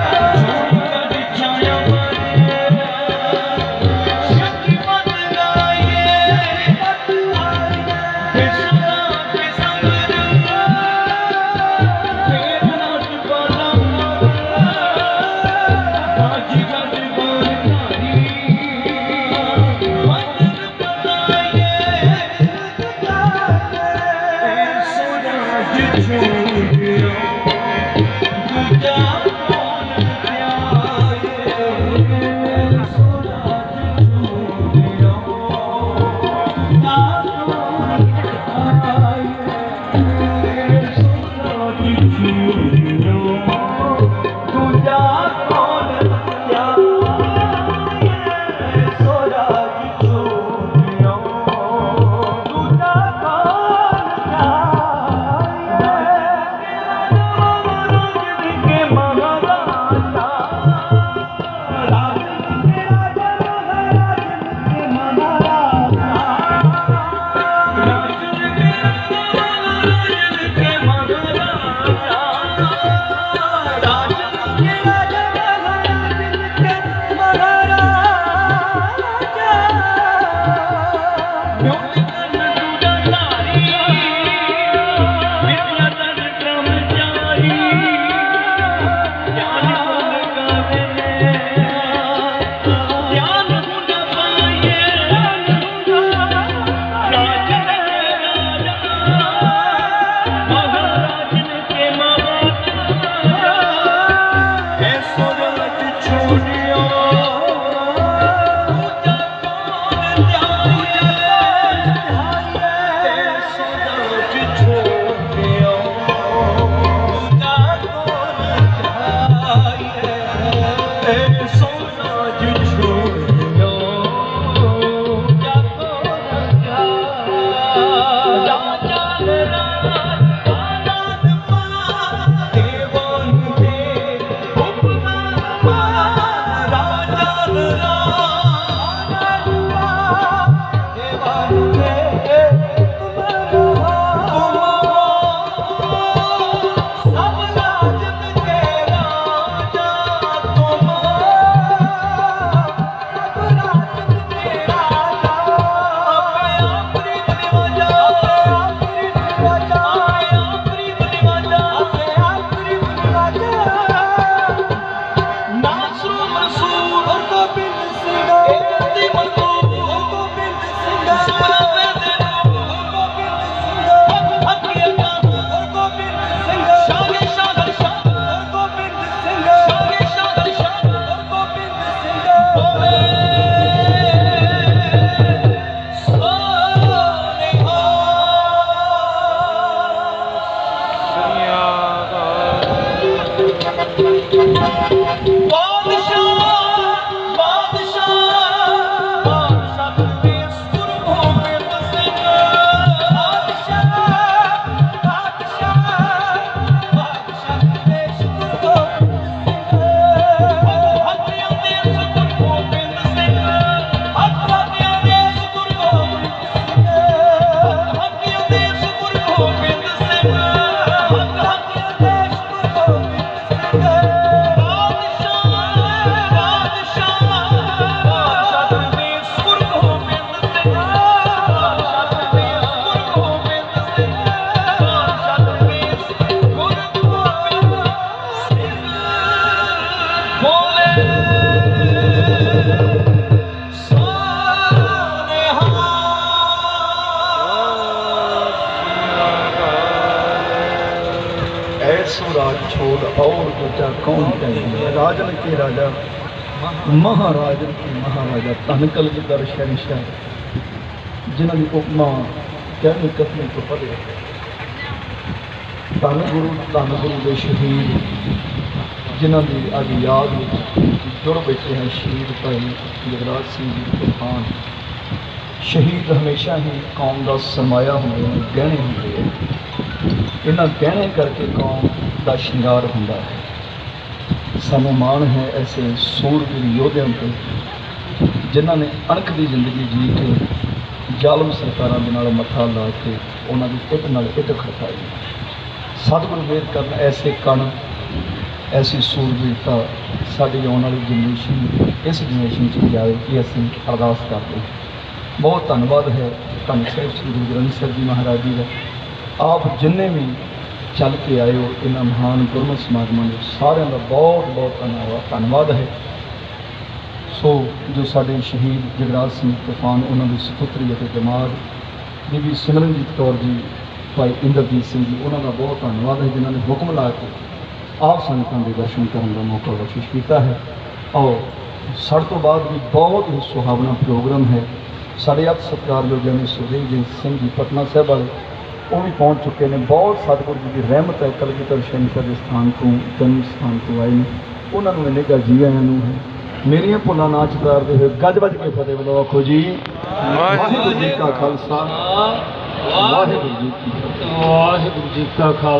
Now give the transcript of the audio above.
ਐਸੋ Raj Oh, God, you. ਛੋੜ ਔਰ ਦੂਜਾ ਕੌਣ ਕਹੇ ਰਾਜਨ ਕੇ ਰਾਜਾ ਮਹਾਰਾਜਨ ਕੇ ਮਹਾਰਾਜਾ ਧਨ ਕਲਗੀਧਰ ਸ਼ਹਿਨशाह ਜਿਨ੍ਹਾਂ ਦੀ ਉਪਮਾ ਕਹਿਣੀ ਕਥਨੀ ਤੋਂ ਪਰੇ ਹੈ। ਧੰਨ ਗੁਰੂ ਧੰਨ ਗੁਰੂ ਦੇ ਸ਼ਹੀਦ ਜਿਨ੍ਹਾਂ ਦੀ ਅੱਜ ਯਾਦ ਵਿੱਚ ਜੁੜ ਬੈਠੇ ਹਨ ਸ਼ਹੀਦ ਭਾਈ ਜਗਰਾਜ ਸਿੰਘ ਜੀ ਤੂਫਾਨ ਸ਼ਹੀਦ ਹਮੇਸ਼ਾ ਹੀ ਕੌਮ ਦਾ ਸਰਮਾਇਆ ਹੁੰਦੇ ਨੇ ਗਹਿਣੇ ਹੁੰਦੇ ਆ ਦਾ ਸ਼ਿੰਗਾਰ ਹੁੰਦਾ ਹੈ। ਸਾਨੂੰ ਮਾਣ ਹੈ ਐਸੇ ਸੂਰਬੀਰ ਯੋਧਿਆਂ ਤੇ, ਜਿਨ੍ਹਾਂ ਨੇ ਅਣਖ ਦੀ ਜ਼ਿੰਦਗੀ ਜੀ ਕੇ ਜ਼ਾਲਮ ਸਰਕਾਰਾਂ ਦੇ ਨਾਲ ਮੱਥਾ ਲਾ ਕੇ ਉਹਨਾਂ ਦੀ ਇੱਟ ਨਾਲ ਇੱਟ ਖੜਕਾਈ। ਸਤਿਗੁਰੂ ਵੇਦ ਕਰਨ ਐਸੇ ਕਣ, ਐਸੀ ਸੂਰਬੀਰਤਾ ਸਾਡੀ ਆਉਣ ਵਾਲੀ ਜਨਰੇਸ਼ਨ, ਇਸ ਜਨਰੇਸ਼ਨ 'ਚ ਜਾਵੇ ਕਿ ਅਸੀਂ ਅਰਦਾਸ ਕਰਦੇ ਹਾਂ। ਬਹੁਤ ਧੰਨਵਾਦ ਹੈ। ਧੰਨ ਸਾਹਿਬ ਸ੍ਰੀ ਗੁਰੂ ਗ੍ਰੰਥ ਸਾਹਿਬ ਜੀ ਮਹਾਰਾਜ ਜੀ ਦਾ। ਆਪ ਜਿੰਨੇ ਵੀ ਚੱਲ ਕੇ ਆਏ ਹੋ ਇਹਨਾਂ ਮਹਾਨ ਗੁਰਮਤਿ ਸਮਾਗਮਾਂ ਦੇ ਸਾਰਿਆਂ ਦਾ ਬਹੁਤ ਬਹੁਤ ਧੰਨਵਾਦ ਧੰਨਵਾਦ ਹੈ। ਸੋ ਜੋ ਸਾਡੇ ਸ਼ਹੀਦ ਜਗਰਾਜ ਸਿੰਘ ਤੂਫਾਨ, ਉਹਨਾਂ ਦੀ ਸੁਪੁੱਤਰੀ ਅਤੇ ਜਮਾਤ, ਬੀਬੀ ਸਿਮਰਨਜੀਤ ਕੌਰ ਜੀ, ਭਾਈ ਇੰਦਰਜੀਤ ਸਿੰਘ ਜੀ, ਉਹਨਾਂ ਦਾ ਬਹੁਤ ਧੰਨਵਾਦ ਹੈ, ਜਿਨ੍ਹਾਂ ਨੇ ਹੁਕਮ ਲਾ ਕੇ ਆਪ ਸੰਗਤਾਂ ਦੇ ਦਰਸ਼ਨ ਕਰਨ ਦਾ ਮੌਕਾ ਬਖਸ਼ਿਸ਼ ਕੀਤਾ ਹੈ। ਔਰ ਸਾਡੇ ਤੋਂ ਬਾਅਦ ਵੀ ਬਹੁਤ ਹੀ ਸੁਹਾਵਣਾ ਪ੍ਰੋਗਰਾਮ ਹੈ। ਸਾਡੇ ਆਪ ਸਤਿਕਾਰਯੋਗ ਨੇ ਸੁਖਦੇਵ ਜੀ ਸਿੰਘ ਜੀ, ਪਟਨਾ ਸਾਹਿਬ ਵਾਲੇ ਉਹ ਵੀ ਪਹੁੰਚ ਚੁੱਕੇ ਨੇ। ਬਹੁਤ ਸਤਿਗੁਰੂ ਜੀ ਦੀ ਰਹਿਮਤ ਹੈ। ਕਲਗੀਧਰ ਸ਼ੰਕਰ ਦੇ ਸਥਾਨ ਤੋਂ, ਜਨਮ ਸਥਾਨ ਤੋਂ ਆਏ ਨੇ। ਉਹਨਾਂ ਨੂੰ ਇੰਨੇ ਗਾ ਜੀ ਆਇਆਂ ਨੂੰ ਹੈ। ਮੇਰੀਆਂ ਭੁੱਲਾਂ ਨਾ ਚਤਾਰਦੇ ਹੋਏ ਗੱਜ ਵੱਜ ਕੇ ਫਤਿਹ ਬੁਲਾਓ ਆਖੋ ਜੀ। ਵਾਹਿਗੁਰੂ ਜੀ ਕਾ ਖਾਲਸਾ। ਵਾਹਿਗੁਰੂ ਜੀ ਕੀ ਫਤਿਹ। ਵਾਹਿਗੁਰੂ ਜੀ ਕਾ ਖਾਲਸਾ।